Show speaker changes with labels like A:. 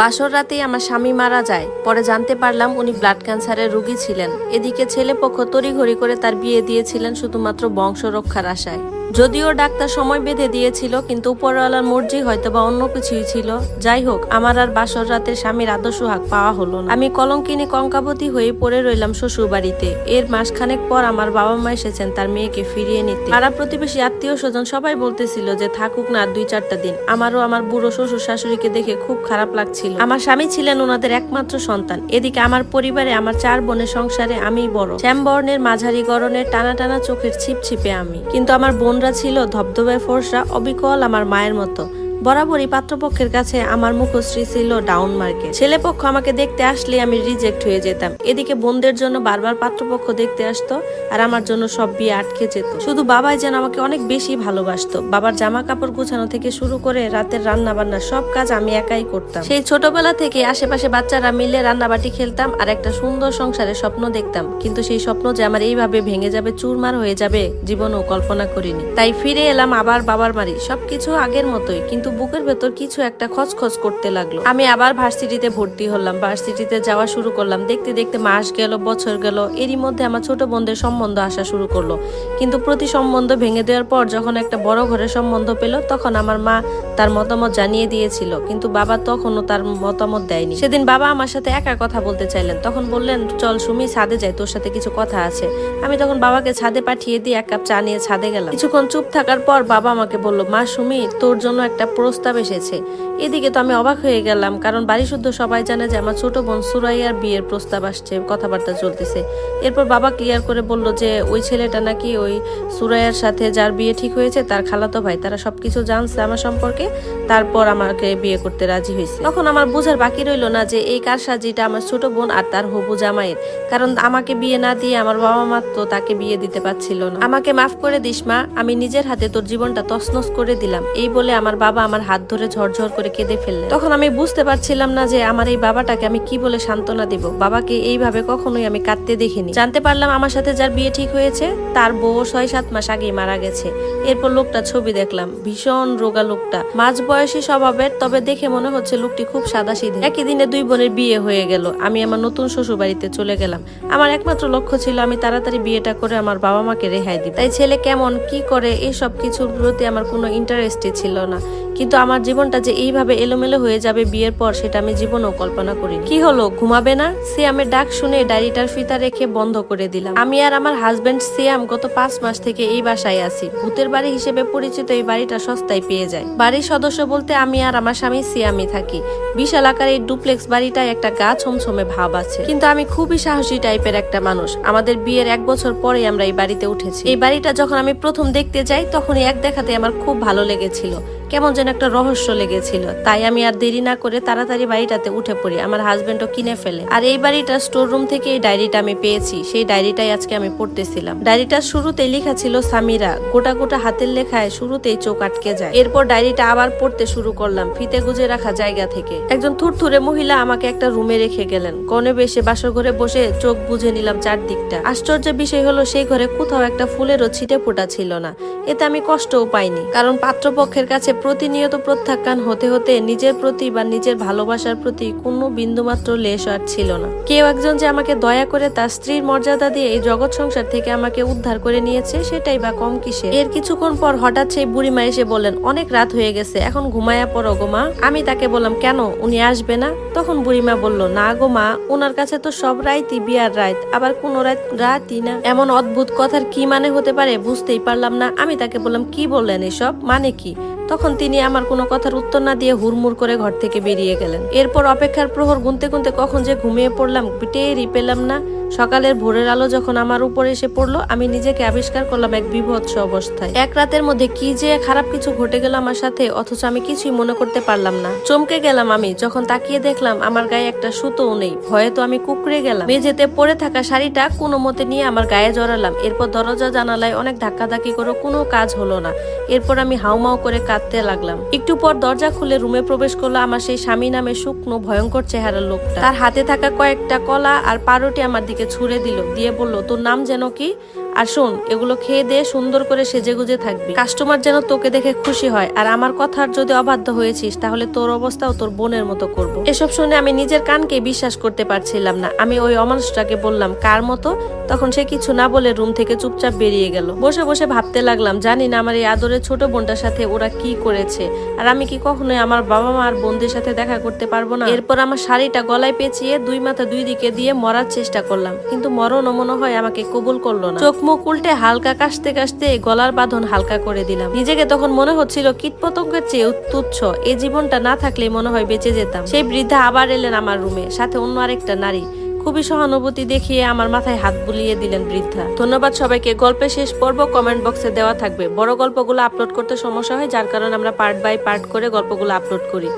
A: বাসর রাতেই আমার স্বামী মারা যায়। পরে জানতে পারলাম উনি ব্লাড ক্যান্সারের রোগী ছিলেন। এদিকে ছেলে পক্ষ তড়িঘড়ি করে তার বিয়ে দিয়েছিলেন শুধুমাত্র বংশ রক্ষার আশায়। যদিও ডাক্তার সময় বেঁধে দিয়েছিল, কিন্তু উপরওয়ালার মর্জি হয়তো বা অন্য কিছুই ছিল। যাই হোক, আমার আর বাসর রাতে স্বামীর আদর্শ হাক পাওয়া হলো না। আমি কলঙ্কিনী কঙ্কাবতী হয়ে পড়ে রইলাম শ্বশুর বাড়িতে এর মাসখানেক পর আমার বাবা মা এসেছেন তার মেয়েকে ফিরিয়ে নিতে। পাড়া প্রতিবেশী আত্মীয় স্বজন সবাই বলতেছিল যে থাকুক না দুই চারটা দিন। আমারও আমার বুড়ো শ্বশুর শাশুড়িকে দেখে খুব খারাপ লাগছিল। আমার স্বামী ছিলেন ওনাদের একমাত্র সন্তান। এদিকে আমার পরিবারে আমার চার বোনের সংসারে আমি বড়। শ্যামবর্ণের মাঝারি গরনের টানা টানা চোখের ছিপছিপে আমি। কিন্তু আমার বোনরা ছিল ধবধবে ফর্সা অবিকল আমার মায়ের মতো। বরাবরই পাত্রপক্ষের কাছে আমার মুখশ্রী ছিল ডাউন মার্কেট। ছেলেপক্ষ আমাকে দেখতে আসলে আমি রিজেক্ট হয়ে যেতাম। এদিকে বোনদের জন্য বারবার পাত্রপক্ষ দেখতে আসতো আর আমার জন্য সব বিয়ে আটকে যেত। শুধু বাবাই যেন আমাকে অনেক বেশি ভালোবাসতো। বাবার জামা কাপড় গুছানো থেকে শুরু করে রাতের রান্না বান্না সব কাজ আমি একাই করতাম। সেই ছোটবেলা থেকে আশেপাশে বাচ্চারা মিলে রান্নাবাটি খেলতাম আর একটা সুন্দর সংসারের স্বপ্ন দেখতাম। কিন্তু সেই স্বপ্ন যে আমার এইভাবে ভেঙে যাবে, চুরমার হয়ে যাবে, জীবনও কল্পনা করিনি। তাই ফিরে এলাম আবার বাবার বাড়ি। সবকিছু আগের মতোই, কিন্তু বুকের ভেতর কিছু একটা খচখচ করতে লাগল। আমি আবার ভার্সিটিতে ভর্তি হলাম, ভার্সিটিতে যাওয়া শুরু করলাম। দেখতে দেখতে মাস গেল, বছর গেল, এরই মধ্যে আমার ছোট বোনদের সম্বন্ধ আসা শুরু করল। কিন্তু প্রতি সম্বন্ধ ভেঙে দেওয়ার পর যখন একটা বড় ঘরের সম্বন্ধ পেল, তখন আমার মা তার মতামত জানিয়ে দিয়েছিল। কিন্তু বাবা তখনও তার মতামত দেয়নি। সেদিন বাবা আমার সাথে একা কথা বলতে চাইলেন। তখন বললেন, চল সুমি, ছাদে যাই, তোর সাথে কিছু কথা আছে। আমি তখন বাবাকে ছাদে পাঠিয়ে দিয়ে এক কাপ চা নিয়ে ছাদে গেলাম। কিছুক্ষণ চুপ থাকার পর বাবা আমাকে বলল, মা, সুমি, তোর জন্য একটা প্রস্তাব এসেছে। এদিকে তো আমি অবাক হয়ে গেলাম, কারণ বাড়ি শুদ্ধ সবাই জানে যে আমার ছোট বোন সুরাইয়ার বিয়ের প্রস্তাব আসছে, কথাবার্তা চলতেছে। এরপর বাবা ক্লিয়ার করে বলল যে, ওই ছেলেটা নাকি ওই সুরাইয়ার সাথে যার বিয়ে ঠিক হয়েছে, তার খালাতো ভাই, তারা সবকিছু জানছে আমার সম্পর্কে, তারপর আমাকে বিয়ে করতে রাজি হয়েছে। তখন আমার বোঝার বাকি রইল না যে, এই কারসাজিটা আমার ছোট বোন আর তার হবু জামাইয়ের, কারণ আমাকে বিয়ে না দিয়ে আমার বাবা মা তো তাকে বিয়ে দিতে পারছিল না। আমাকে মাফ করে দিস মা, আমি নিজের হাতে তোর জীবনটা তছনছ করে দিলাম, এই বলে আমার বাবা আমার হাত ধরে ঝরঝর করে কেঁদে ফেললেন তখন আমি বুঝতে পারছিলাম না যে আমার এই বাবাটাকে আমি কি বলে সান্ত্বনা দিব। বাবাকে এইভাবে কখনোই আমি কাঁদতে দেখিনি। জানতে পারলাম আমার সাথে যার বিয়ে ঠিক হয়েছে, তার বউ ছয় সাত মাস আগেই মারা গেছে। এরপর লোকটা ছবি দেখলাম। ভীষণ রোগা লোকটা। মাঝ বয়সী স্বভাবের, তবে দেখে মনে হচ্ছে লোকটি খুব সাদা সিধে একই দিনে দুই বোনের বিয়ে হয়ে গেল। আমি আমার নতুন শ্বশুর বাড়িতে চলে গেলাম। আমার একমাত্র লক্ষ্য ছিল আমি তাড়াতাড়ি বিয়েটা করে আমার বাবা মাকে রেহাই দিই তাই ছেলে কেমন, কি করে এই সব কিছুর প্রতি আমার কোনো ইন্টারেস্টই ছিল না। কিন্তু আমার জীবনটা যে এইভাবে এলোমেলো হয়ে যাবে বিয়ের পর, সেটা আমি জীবনেও কল্পনা করি কি হলো? ঘুমাবে না? সিয়ামের ডাক শুনে ডায়েরিটার ফিতা রেখে বন্ধ করে দিলাম। আমি আর আমার হাজবেন্ড সিয়াম গত পাঁচ মাস থেকে এই বাসায় আছি। ভূতের বাড়ি হিসেবে পরিচিত এই বাড়িটা সস্তায় পেয়ে যায়। বাড়ির সদস্য বলতে আমি আর আমার স্বামী সিয়ামই থাকি। বিশাল আকার এই ডুপ্লেক্স বাড়িটায় একটা গা ছমছমে ভাব আছে। কিন্তু আমি খুবই সাহসী টাইপের একটা মানুষ। আমাদের বিয়ের এক বছর পরে আমরা এই বাড়িতে উঠেছি। এই বাড়িটা যখন আমি প্রথম দেখতে যাই, তখনই এক দেখাতে আমার খুব ভালো লেগেছিল। কেমন যেন একটা রহস্য লেগেছিল। তাই আমি আর দেরি না করে তাড়াতাড়ি বাড়িটাতে উঠে পড়ি। আমার হাজবেন্ডও কিনে ফেলে। আর এই বাড়িটা স্টোর রুম থেকে এই ডায়েরিটা আমি পেয়েছি। সেই ডায়েরিটাই আজকে আমি পড়তেছিলাম। ডায়েরিটার শুরুতে লেখা ছিল সামিরা। গোটা গোটা হাতের লেখায় শুরুতেই চোখ আটকে যায়। এরপর ডায়েরিটা আবার পড়তে শুরু করলাম। ফিতে গুজে রাখা জায়গা থেকে। একজন থুরথুরে মহিলা আমাকে একটা রুমে রেখে গেলেন। কনে বেশে বাসর ঘরে বসে চোখ বুঝে নিলাম চারদিকটা। আশ্চর্য বিষয় হলো, সেই ঘরে কোথাও একটা ফুলেরও ছিটে ফোটা ছিল না। এতে আমি কষ্টও পাইনি। কারণ পাত্রপক্ষের কাছে প্রতিনিয়ত প্রত্যাখ্যান হতে হতে নিজের প্রতি বা নিজের ভালোবাসার প্রতি কোনো বিন্দুমাত্র লেশ আর ছিল না। কেউ একজন যে আমাকে দয়া করে তার স্ত্রীর মর্যাদা দিয়ে এই জগৎ সংসার থেকে আমাকে উদ্ধার করে নিয়েছে, সেটাই বা কম কিসে? এর কিছুক্ষণ পর হঠাৎ সেই বুড়িমা এসে বলেন অনেক রাত হয়ে গেছে, এখন ঘুমায়া পড়ো গো মা। আমি তাকে বললাম, কেন? উনি আসবে না? তখন বুড়িমা বলল, না গো মা ওনার কাছে তো সব রাইতই বিয়ার রাত আবার কোন রাত রাতই না। এমন অদ্ভুত কথার কি মানে হতে পারে বুঝতেই পারলাম না। আমি তাকে বললাম, কি বললেন এসব? মানে কি? তখন তিনি আমার কোনো কথার উত্তর না দিয়ে হুড়মুড় করে ঘর থেকে বেরিয়ে গেলেন। এরপর অপেক্ষার প্রহর গুনতে গুনতে কখন যে ঘুমিয়ে পড়লাম টেরই পেলাম না। সকালের ভোরের আলো যখন আমার উপরে এসে পড়ল, আমি নিজেকে আবিষ্কার করলাম এক বিভৎস অবস্থায়। এক রাতের মধ্যে কি যে খারাপ কিছু ঘটে গেল আমার সাথে, অথচ আমি কিছুই মনে করতে পারলাম না। চমকে গেলাম আমি, যখন তাকিয়ে দেখলাম আমার গায়ে একটা সুতোও নেই। ভয়ে তো আমি কুকড়ে গেলাম। মেঝেতে পড়ে থাকা শাড়িটা কোনো মতে নিয়ে আমার গায়ে জড়ালাম। এরপর দরজা জানালায় অনেক ধাক্কাধাক্কি করে কোনো কাজ হলো না। এরপর আমি হাউমাউ করে কাঁদতে লাগলাম। একটু পর দরজা খুলে রুমে প্রবেশ করল আমার সেই স্বামী নামে শুকনো, ভয়ঙ্কর চেহারার লোকটা। তার হাতে থাকা কয়েকটা কলা আর পারোটি আমার দিকে ছুড়ে দিল, দিয়ে বলল, তোর নাম যেন কি? আর শোন, এগুলো খেয়ে দিয়ে সুন্দর করে সেজে গুজে থাকবি। কাস্টমার যেন তোকে দেখে খুশি হয়, আর আমার কথার যদি অবাধ্য হয়েছিস, তাহলে তোর অবস্থাও তোর বোনের মতো করব। এসব শুনে আমি নিজের কানকে বিশ্বাস করতে পারছিলাম না। আমি ওই অমানুষটাকে বললাম, কার মতো? তখন সে কিছু না বলে রুম থেকে চুপচাপ বেরিয়ে গেল। বসে বসে ভাবতে লাগলাম, জানি না আমার এই আদরের ছোট বোনটার সাথে ওরা কি করেছে, আর আমি কি কখনোই আমার বাবা মা আর বোনদের সাথে দেখা করতে পারব না? এরপর আমার শাড়িটা গলায় পেঁচিয়ে দুই মাথা দুই দিকে দিয়ে মরার চেষ্টা করলাম, কিন্তু মরণ মনে হয় আমাকে কবুল করল না। চোখ মুখ উল্টে হালকা কাশতে কাশতে গলার বাঁধন হালকা করে দিলাম। নিজেকে তখন মনে হচ্ছিল কীটপতঙ্গের চেয়ে তুচ্ছ। এই জীবনটা না থাকলে মনে হয় বেঁচে যেতাম। সেই বৃদ্ধা আবার এলেন আমার রুমে, সাথে অন্য আরেকটা নারী। খুবই সহানুভূতি দেখিয়ে আমার মাথায় হাত বুলিয়ে দিলেন বৃদ্ধা। ধন্যবাদ সবাইকে। গল্পের শেষ পর্ব কমেন্ট বক্সে দেওয়া থাকবে। বড় গল্পগুলো আপলোড করতে সমস্যা হয়, যার কারণে আমরা পার্ট বাই পার্ট করে গল্পগুলো আপলোড করি।